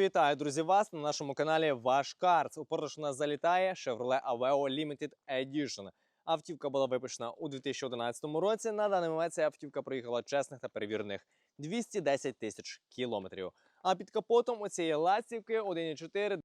Вітаю, друзі, вас на нашому каналі Ваш Карц. У продаж у нас залітає Chevrolet Aveo Limited Edition. Автівка була випущена у 2011 році. На даний момент ця автівка проїхала чесних та перевірених 210 тисяч кілометрів. А під капотом у цієї ластівки 1,4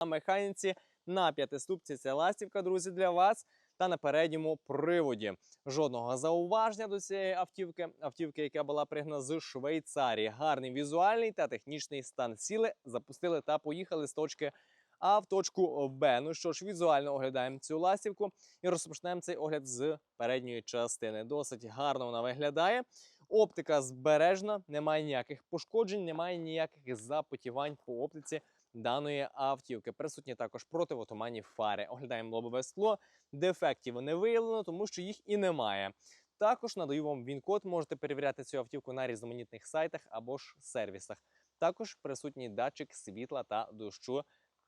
на механіці на п'ятиступці. Ця ластівка, друзі, для вас та на передньому приводі. Жодного зауваження до цієї автівки. Автівки, яка була пригнана з Швейцарії. Гарний візуальний та технічний стан. Сіли, запустили та поїхали з точки А в точку Б. Ну що ж, візуально оглядаємо цю ластівку і розпочнемо цей огляд з передньої частини. Досить гарно вона виглядає. Оптика збережна, немає ніяких пошкоджень, немає ніяких запотівань по оптиці даної автівки. Присутні також противотуманні фари. Оглядаємо лобове скло. Дефектів не виявлено, тому що їх і немає. Також надаю вам він-код. Можете перевіряти цю автівку на різноманітних сайтах або ж сервісах. Також присутній датчик світла та дощу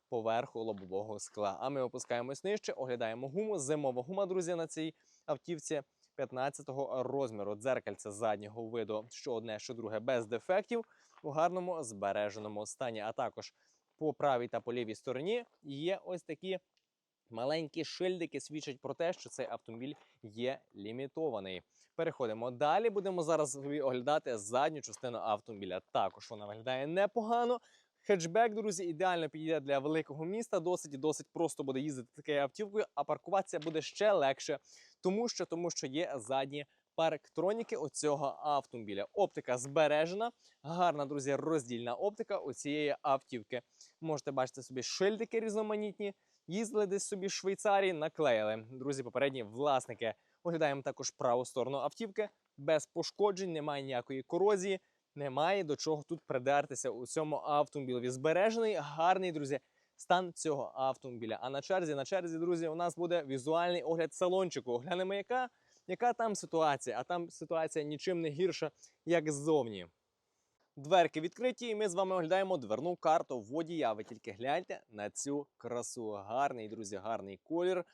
поверху лобового скла. А ми опускаємось нижче, оглядаємо гуму. Зимова гума, друзі, на цій автівці 15-го розміру. Дзеркальце заднього виду, що одне, що друге, без дефектів у гарному збереженому стані. А також по правій та по лівій стороні є ось такі маленькі шильдики, свідчать про те, що цей автомобіль є лімітований. Переходимо далі. Будемо зараз оглядати задню частину автомобіля. Також вона виглядає непогано. Хетчбек, друзі, ідеально підійде для великого міста. Досить і досить просто буде їздити такою автівкою, а паркуватися буде ще легше, тому що тому що є задні парктроніки у цього автомобіля. Оптика збережена, гарна, друзі, роздільна оптика у цієї автівки. Можете бачити собі шильдики різноманітні. Їздили десь собі в Швейцарії, наклеїли. Друзі, попередні власники. Оглядаємо також праву сторону автівки без пошкоджень, немає ніякої корозії, немає до чого тут придертися у цьому автомобілі. Збережений, гарний, друзі, стан цього автомобіля. А на черзі, на черзі, друзі, у нас буде візуальний огляд салончику. Оглянемо, яка, яка там ситуація. А там ситуація нічим не гірша, як ззовні. Дверки відкриті, і ми з вами оглядаємо дверну карту водія. Ви тільки гляньте на цю красу. Гарний, друзі, гарний колір.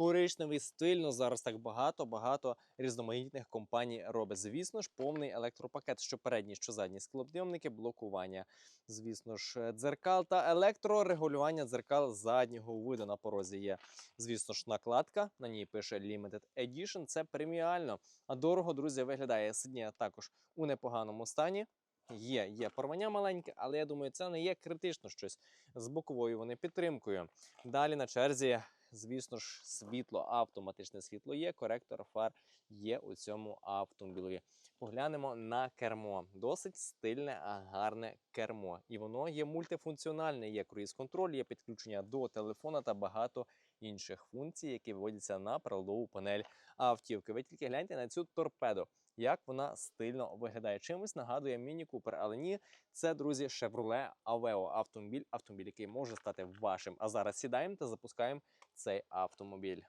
Коричневий, стильно. Зараз так багато, багато різноманітних компаній робить. Звісно ж, повний електропакет, що передні, що задні склопідйомники, блокування. Звісно ж, дзеркал та електрорегулювання дзеркал заднього виду на порозі є. Звісно ж, накладка. На ній пише Limited Edition. Це преміально. А дорого, друзі, виглядає сидіння також у непоганому стані. Є, є порвання маленьке, але я думаю, це не є критично щось з боковою вони підтримкою. Далі на черзі, звісно ж, світло, автоматичне світло є, коректор фар є у цьому автомобілі. Поглянемо на кермо. Досить стильне, гарне кермо. І воно є мультифункціональне. Є круїз-контроль, є підключення до телефона та багато інших функцій, які виводяться на приладову панель автівки. Ви тільки гляньте на цю торпеду як вона стильно виглядає. Чимось нагадує Міні Купер, але ні, це друзі Chevrolet Aveo автомобіль, автомобіль, який може стати вашим. А зараз сідаємо та запускаємо цей автомобіль.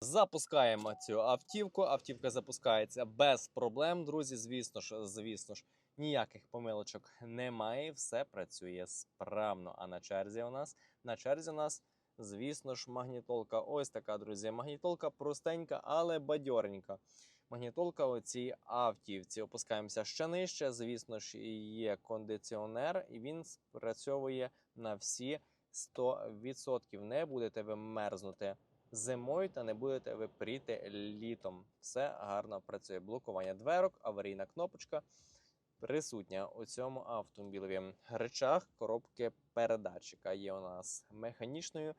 Запускаємо цю автівку. Автівка запускається без проблем, друзі. Звісно ж, звісно ж, ніяких помилочок немає. Все працює справно. А на черзі у нас на черзі у нас. Звісно ж, магнітолка. Ось така, друзі. Магнітолка простенька, але бадьоренька магнітолка у цій автівці. Опускаємося ще нижче. Звісно ж, є кондиціонер, і він спрацьовує на всі 100%. Не будете ви мерзнути зимою та не будете ви пріти літом. Все гарно працює. Блокування дверок, аварійна кнопочка. Присутня у цьому автомобілеві речах коробки передатчика є у нас механічною.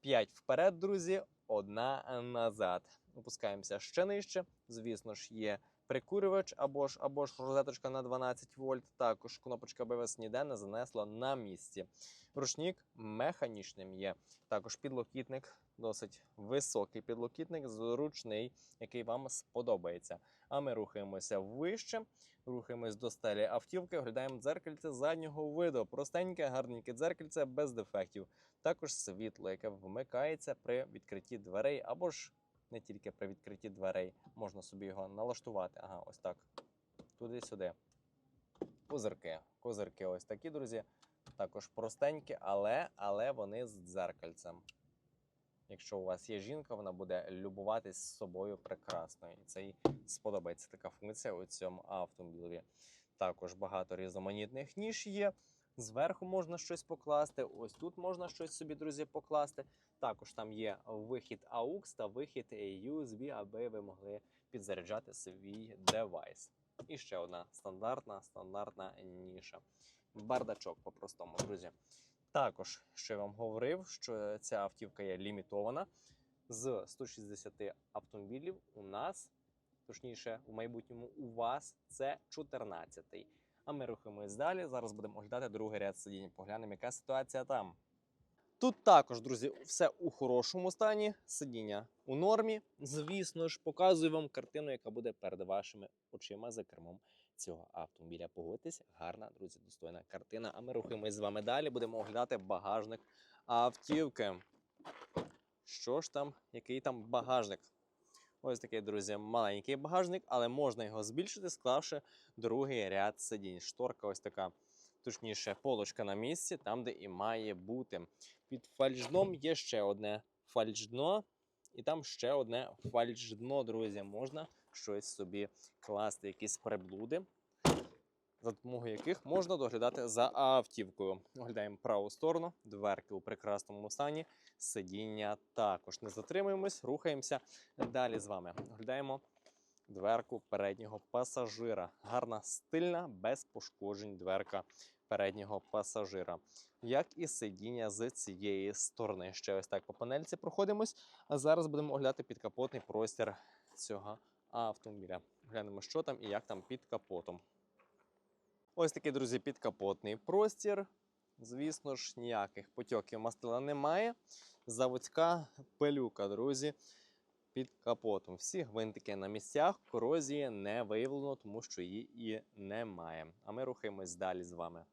5 вперед, друзі, одна назад. Опускаємося ще нижче. Звісно ж, є прикурювач або ж або ж розеточка на 12 вольт. Також кнопочка БВС ніде не занесла на місці. Рушник механічним є. Також підлокітник, досить високий підлокітник, зручний, який вам сподобається. А ми рухаємося вище, рухаємось до стелі автівки, оглядаємо дзеркальце заднього виду. Простеньке, гарненьке дзеркальце без дефектів. Також світло, яке вмикається при відкритті дверей або ж не тільки при відкритті дверей. Можна собі його налаштувати. Ага, ось так. Туди-сюди. Козирки. Козирки ось такі, друзі. Також простенькі, але, але вони з дзеркальцем. Якщо у вас є жінка, вона буде любуватись собою прекрасно. І це їй сподобається така функція у цьому автомобілі. Також багато різноманітних ніж є. Зверху можна щось покласти. Ось тут можна щось собі, друзі, покласти. Також там є вихід AUX та вихід USB, аби ви могли підзаряджати свій девайс. І ще одна стандартна, стандартна ніша. Бардачок по-простому, друзі. Також, що я вам говорив, що ця автівка є лімітована. З 160 автомобілів у нас, точніше, у майбутньому у вас це 14-й. А ми рухаємось далі. Зараз будемо оглядати другий ряд сидінь. Поглянемо, яка ситуація там. Тут також, друзі, все у хорошому стані. Сидіння у нормі. Звісно ж, показую вам картину, яка буде перед вашими очима за кермом цього автомобіля. Погодьтесь, гарна, друзі, достойна картина. А ми рухаємось з вами далі. Будемо оглядати багажник автівки. Що ж там, який там багажник? Ось такий, друзі, маленький багажник, але можна його збільшити, склавши другий ряд сидінь. Шторка ось така, точніше, полочка на місці, там, де і має бути. Під фальшдном є ще одне фальшдно, і там ще одне фальшдно, друзі. Можна щось собі класти, якісь приблуди, за допомогою яких можна доглядати за автівкою. Оглядаємо праву сторону, дверки у прекрасному стані, сидіння також. Не затримуємось, рухаємося далі з вами. Оглядаємо дверку переднього пасажира. Гарна, стильна, без пошкоджень дверка переднього пасажира. Як і сидіння з цієї сторони. Ще ось так по панельці проходимось. А зараз будемо оглядати підкапотний простір цього автомобіля. Глянемо, що там і як там під капотом. Ось такий, друзі, підкапотний простір. Звісно ж, ніяких потьоків мастила немає. Заводська пилюка, друзі, під капотом. Всі гвинтики на місцях, корозії не виявлено, тому що її і немає. А ми рухаємось далі з вами.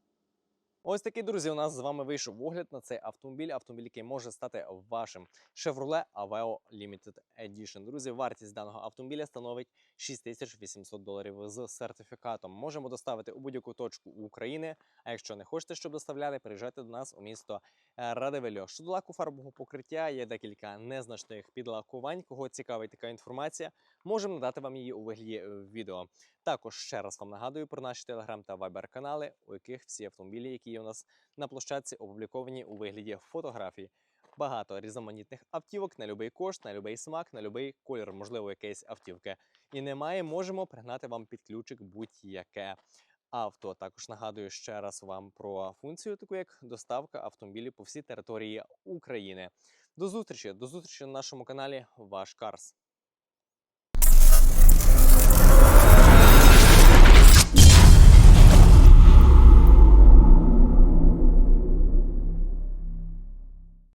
Ось такий, друзі, у нас з вами вийшов огляд на цей автомобіль. Автомобіль, який може стати вашим Chevrolet Aveo Limited Edition. Друзі, вартість даного автомобіля становить 6800 доларів з сертифікатом. Можемо доставити у будь-яку точку України. А якщо не хочете, щоб доставляли, приїжджайте до нас у місто е, Радивильо. Щодо лаку фарбового покриття є декілька незначних підлакувань. Кого цікавить така інформація, можемо надати вам її у вигляді е, відео. Також ще раз вам нагадую про наші телеграм та вайбер канали, у яких всі автомобілі, які є у нас на площадці, опубліковані у вигляді фотографій. Багато різноманітних автівок на будь-який кошт, на будь-який смак, на будь-який колір, можливо, якоїсь автівки. І немає, можемо пригнати вам під ключик будь-яке авто. Також нагадую ще раз вам про функцію, таку як доставка автомобілів по всій території України. До зустрічі, до зустрічі на нашому каналі Ваш Карс.